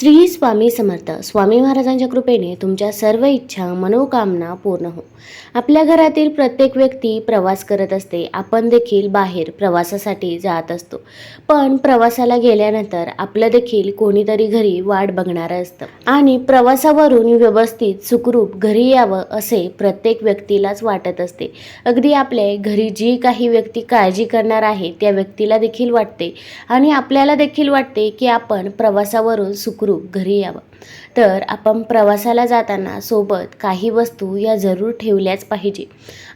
श्री स्वामी समर्थ. स्वामी महाराजांच्या कृपेने तुमच्या सर्व इच्छा मनोकामना पूर्ण हो. आपल्या घरातील प्रत्येक व्यक्ती प्रवास करत असते. आपण देखील बाहेर प्रवासासाठी जात असतो. पण प्रवासाला गेल्यानंतर आपलं देखील कोणीतरी घरी वाट बघणारं असतं. आणि प्रवासावरून व्यवस्थित सुखरूप घरी यावं असे प्रत्येक व्यक्तीलाच वाटत असते. अगदी आपल्या घरी जी काही व्यक्ती काळजी करणार आहे त्या व्यक्तीला देखील वाटते. आणि आपल्याला देखील वाटते की आपण प्रवासावरून सुखरूप घरी यावं. तर आपण प्रवासाला जाताना सोबत काही वस्तू या जरूर ठेवल्याच पाहिजे.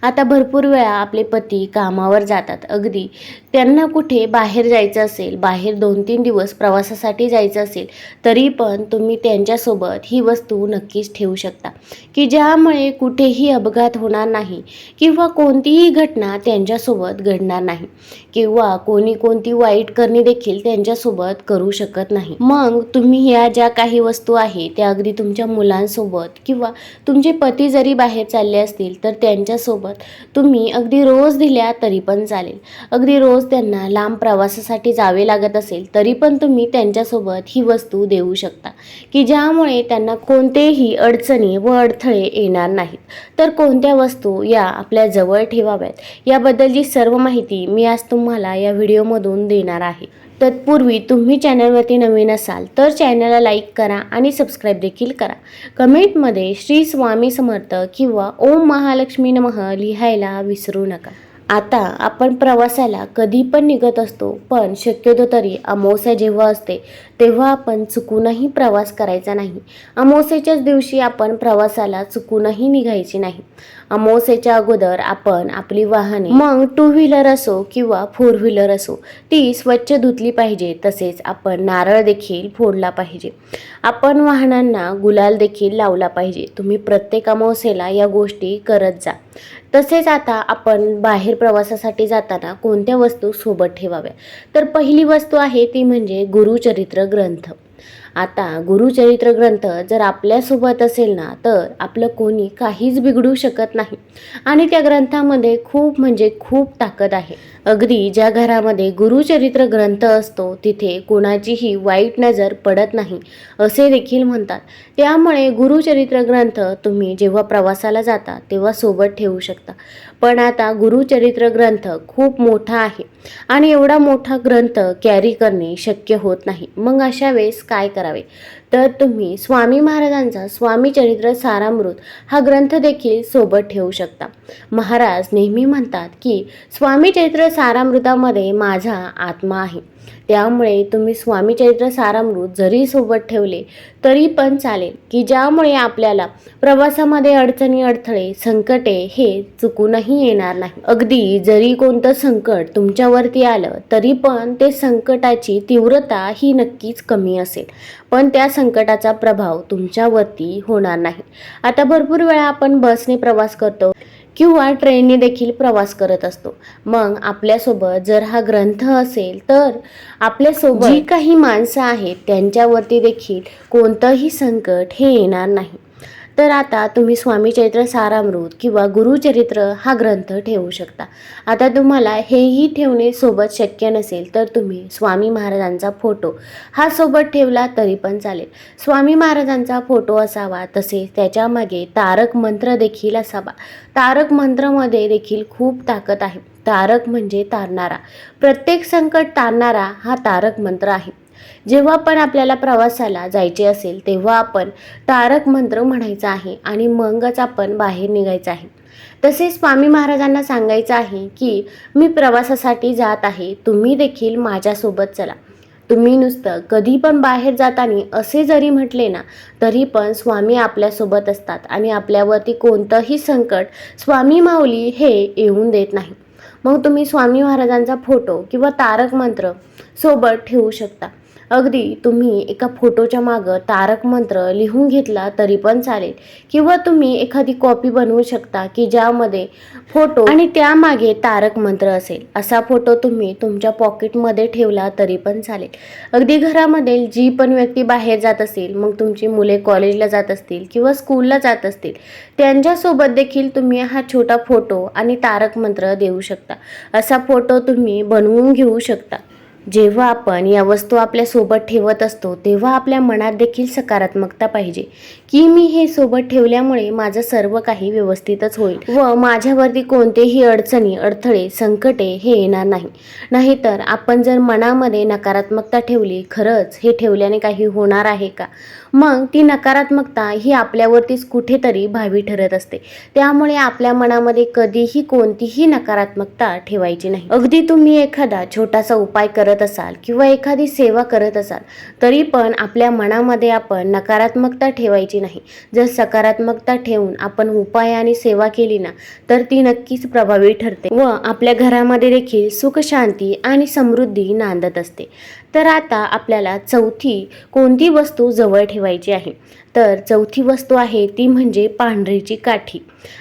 आता भरपूर वेळा आपले पती कामावर जातात. अगदी त्यांना कुठे बाहेर जायचं असेल बाहेर दोन तीन दिवस प्रवासासाठी जायचं असेल तरी पण तुम्ही त्यांच्यासोबत ही वस्तू नक्कीच ठेवू शकता. की ज्यामुळे कुठेही अपघात होणार नाही किंवा कोणतीही घटना त्यांच्यासोबत घडणार नाही किंवा कोणी कोणती वाईट करणी देखील त्यांच्यासोबत करू शकत नाही. मग तुम्ही या ज्या काही वस्तू आहे त्या अगदी तुमच्या मुलांसोबत किंवा तुमचे पती जरी बाहेर चालले असतील तर त्यांच्यासोबत तुम्ही अगदी रोज दिल्या तरी पण चालेल. अगदी रोज त्यांना लांब प्रवासासाठी जावे लागत असेल तरी पण तुम्ही त्यांच्यासोबत ही वस्तू देऊ शकता. की ज्यामुळे त्यांना कोणतेही अडचणी व अडथळे येणार नाहीत. तर कोणत्या वस्तू या आपल्या जवळ ठेवाव्यात? याबद्दलची सर्व माहिती मी आज तुम्हाला या व्हिडिओमधून देणार आहे. तत्पूर्वी तुम्ही चॅनलवरती नवीन असाल तर चॅनलला लाईक करा आणि सबस्क्राईब देखील करा. कमेंटमध्ये श्री स्वामी समर्थ किंवा ओम महालक्ष्मी नमः लिहायला विसरू नका. आता आपण प्रवासाला कधी पण निघत असतो पण शक्यतो तरी अमावस्या जेव्हा असते तेव्हा आपण चुकूनही प्रवास करायचा नाही. अमावस्येच्याच दिवशी आपण प्रवासाला चुकूनही निघायची नाही. अमावस्येच्या अगोदर आपण आपली वाहने मग टू व्हीलर असो किंवा फोर व्हीलर असो ती स्वच्छ धुतली पाहिजे तसेच आपण नारळ देखील फोडला पाहिजे. आपण वाहनांना गुलाल देखील लावला पाहिजे. तुम्ही प्रत्येक अमावस्येला या गोष्टी करत जा. तसेच आता आपण बाहेर प्रवासासाठी जाताना कोणत्या वस्तू सोबत ठेवाव्या? तर पहिली वस्तू आहे ती म्हणजे गुरुचरित्र ग्रंथ. आता गुरुचरित्र ग्रंथ जर आपल्यासोबत असेल ना तर आपलं कोणी काहीच बिघडू शकत नाही. आणि त्या ग्रंथामध्ये खूप म्हणजे खूप ताकद आहे. अगदी ज्या घरामध्ये गुरुचरित्र ग्रंथ असतो तिथे कोणाचीही वाईट नजर पडत नाही असे देखील म्हणतात. त्यामुळे गुरुचरित्र ग्रंथ तुम्ही जेव्हा प्रवासाला जाता तेव्हा सोबत ठेवू शकता. पण आता गुरुचरित्र ग्रंथ खूप मोठा आहे आणि एवढा मोठा ग्रंथ कॅरी करणे शक्य होत नाही. मग अशा वेळेस काय करावे? तर तुम्ही स्वामी महाराजांचा स्वामी चरित्र सारामृत हा ग्रंथ देखील सोबत ठेवू शकता. महाराज नेहमी म्हणतात की स्वामी चरित्र सारामृतामध्ये माझा आत्मा आहे. त्यामुळे तुम्ही स्वामी चरित्र सारामृत जरी सोबत ठेवले तरी पण चालेल की ज्यामुळे आपल्याला प्रवासामध्ये अडचणी अडथळे संकटे हे चुकूनही येणार नाही. अगदी जरी कोणतं संकट तुमच्यावरती आलं तरी पण ते संकटाची तीव्रता ही नक्कीच कमी असेल. पण त्या संकटाचा प्रभाव तुमच्यावरती होणार नाही. आता भरपूर वेळा आपण बसने प्रवास करतो. किंवा ट्रेनने देखील प्रवास करत असतो. मग आपल्यासोबत जर हा ग्रंथ असेल तर आपल्यासोबत जी काही माणसं आहेत त्यांच्यावरती देखील कोणतंही संकट हे येणार नाही. तर आता तुम्ही स्वामी चरित्र सारामृत किंवा गुरुचरित्र हा ग्रंथ ठेवू शकता. आता तुम्हाला हेही ठेवणे सोबत शक्य नसेल तर तुम्ही स्वामी महाराजांचा फोटो हा सोबत ठेवला तरी पण चालेल. स्वामी महाराजांचा फोटो असावा तसेच त्याच्यामागे तारक मंत्र देखील असावा. तारक मंत्रमध्ये देखील खूप ताकद आहे. तारक म्हणजे तारणारा. प्रत्येक संकट तारणारा हा तारक मंत्र आहे. जेव्हा पण आपल्याला प्रवासाला जायचे असेल तेव्हा आपण तारक मंत्र म्हणायचा आहे आणि मगच आपण बाहेर निघायचं आहे. तसेच स्वामी महाराजांना सांगायचं आहे की मी प्रवासासाठी जात आहे तुम्ही देखील माझ्यासोबत चला. तुम्ही नुसतं कधी पण बाहेर जाताना असे जरी म्हटले ना तरी पण स्वामी आपल्यासोबत असतात आणि आपल्यावरती कोणतंही संकट स्वामी माऊली हे येऊन देत नाही. मग तुम्ही स्वामी महाराजांचा फोटो किंवा तारक मंत्र सोबत ठेवू शकता. अगदी तुम्ही एका फोटोच्या मागं तारक मंत्र लिहून घेतला तरी पण चालेल. किंवा तुम्ही एखादी कॉपी बनवू शकता की ज्यामध्ये फोटो आणि त्यामागे तारक मंत्र असेल. असा फोटो तुम्ही तुमच्या पॉकेटमध्ये ठेवला तरी पण चालेल. अगदी घरामध्ये जी पण व्यक्ती बाहेर जात असेल मग तुमची मुले कॉलेजला जात असतील किंवा स्कूलला जात असतील त्यांच्यासोबत देखील तुम्ही हा छोटा फोटो आणि तारक मंत्र देऊ शकता. असा फोटो तुम्ही बनवून घेऊ शकता. जेव्हा आपण या वस्तू आपल्यासोबत ठेवत असतो तेव्हा आपल्या मनात देखील सकारात्मकता पाहिजे. की मी हे सोबत ठेवल्यामुळे माझं सर्व काही व्यवस्थितच होईल व माझ्यावरती कोणतेही अडचणी अडथळे संकटे हे येणार नाही. नाहीतर आपण जर मनामध्ये नकारात्मकता ठेवली खरंच हे ठेवल्याने काही होणार आहे का? मग ती नकारात्मकता ही आपल्यावरतीच कुठेतरी भावी ठरत असते. त्यामुळे आपल्या मनामध्ये कधीही कोणतीही नकारात्मकता ठेवायची नाही. अगदी तुम्ही एखादा छोटासा उपाय करत करत असाल किंवा एखादी सेवा करत असाल तरी पण आपल्या मनामध्ये आपण नकारात्मकता ठेवायची नाही. जर सकारात्मकता ठेवून आपण उपाय आणि सेवा केली ना तर ती नक्कीच प्रभावी ठरते व आपल्या घरामध्ये देखील सुख शांती आणि समृद्धी नांदत असते. तर आता आपल्याला चौथी कोणती वस्तू जवळ ठेवायची आहे? तर चौथी वस्तू आहे ती म्हणजे पांढरीची काठी.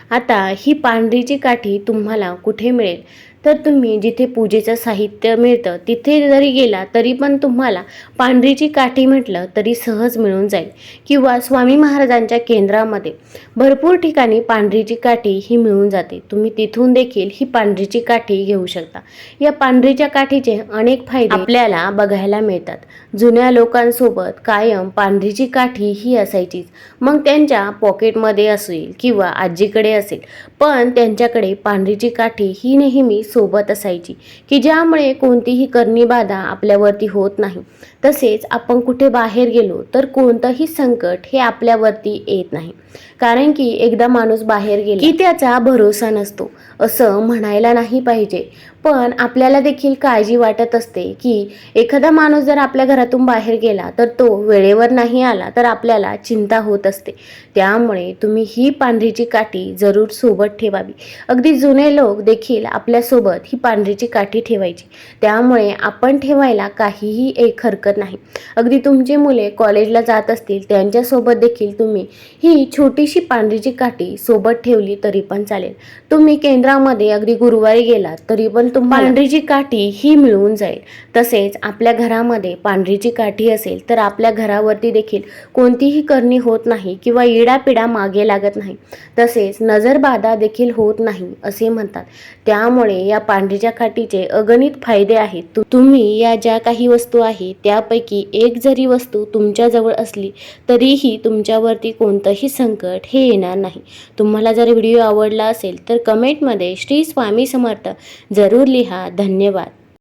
आता ही पांढरीची काठी तुम्हाला कुठे मिळेल? तर तुम्ही जिथे पूजेचं साहित्य मिळतं तिथे जरी गेला तरी पण तुम्हाला पांढरीची काठी म्हटलं तरी सहज मिळून जाईल. किंवा स्वामी महाराजांच्या केंद्रामध्ये भरपूर ठिकाणी पांढरीची काठी ही मिळून जाते. तुम्ही तिथून देखील ही पांढरीची काठी घेऊ शकता. या पांढरीच्या काठीचे अनेक फायदे आपल्याला बघायला मिळतात. जुन्या लोकांसोबत कायम पांढरीची काठी ही असायचीच. मग त्यांच्या पॉकेटमध्ये असेल किंवा आजीकडे असेल पण त्यांच्याकडे पांढरीची काठी ही नेहमी सोबत असायची की ज्यामुळे कोणतीही करणी बाधा आपल्यावरती होत नाही. तसेच आपण कुठे बाहेर गेलो तर कोणतंही संकट हे आपल्यावरती येत नाही. कारण की एकदा माणूस बाहेर गेला की त्याचा भरोसा नसतो. असं म्हणायला नाही पाहिजे. पण आपल्याला देखील काळजी वाटत असते की एखादा माणूस जर आपल्या घरातून बाहेर गेला तर तो वेळेवर नाही आला तर आपल्याला चिंता होत असते. त्यामुळे तुम्ही ही पांढरीची काठी जरूर सोबत ठेवावी. अगदी जुने लोक देखील आपल्यासोबत ही पांढरीची काठी ठेवायची. त्यामुळे आपण ठेवायला काहीही एक हरकत नाही. अगदी तुमची मुले कॉलेजला जात असतील त्यांच्यासोबत देखील तुम्ही ही छोटीशी पांढरीची काठी सोबत ठेवली तरी पण चालेल. तुम्ही केंद्रामध्ये अगदी गुरुवारी गेलात तरी पण तुम्हाला पांढरीची काठी ही मिळून जाईल. तसेच आपल्या घरामध्ये पांढरीची काठी असेल तर आपल्या घरावरती देखील कोणतीही करणी होत नाही किंवा इडापिडा मागे लागत नाही. तसेच नजरबाधा देखील होत नाही असे म्हणतात. त्यामुळे या पांढरीच्या काठीचे अगणित फायदे आहेत. तुम्ही या ज्या काही वस्तू आहेत त्यापैकी एक जरी वस्तू तुमच्याजवळ असली तरीही तुमच्यावरती कोणतंही संकट हे येणार नाही. तुम्हाला जर व्हिडिओ आवडला असेल तर कमेंटमध्ये श्री स्वामी समर्थ जरूर लिहा. धन्यवाद.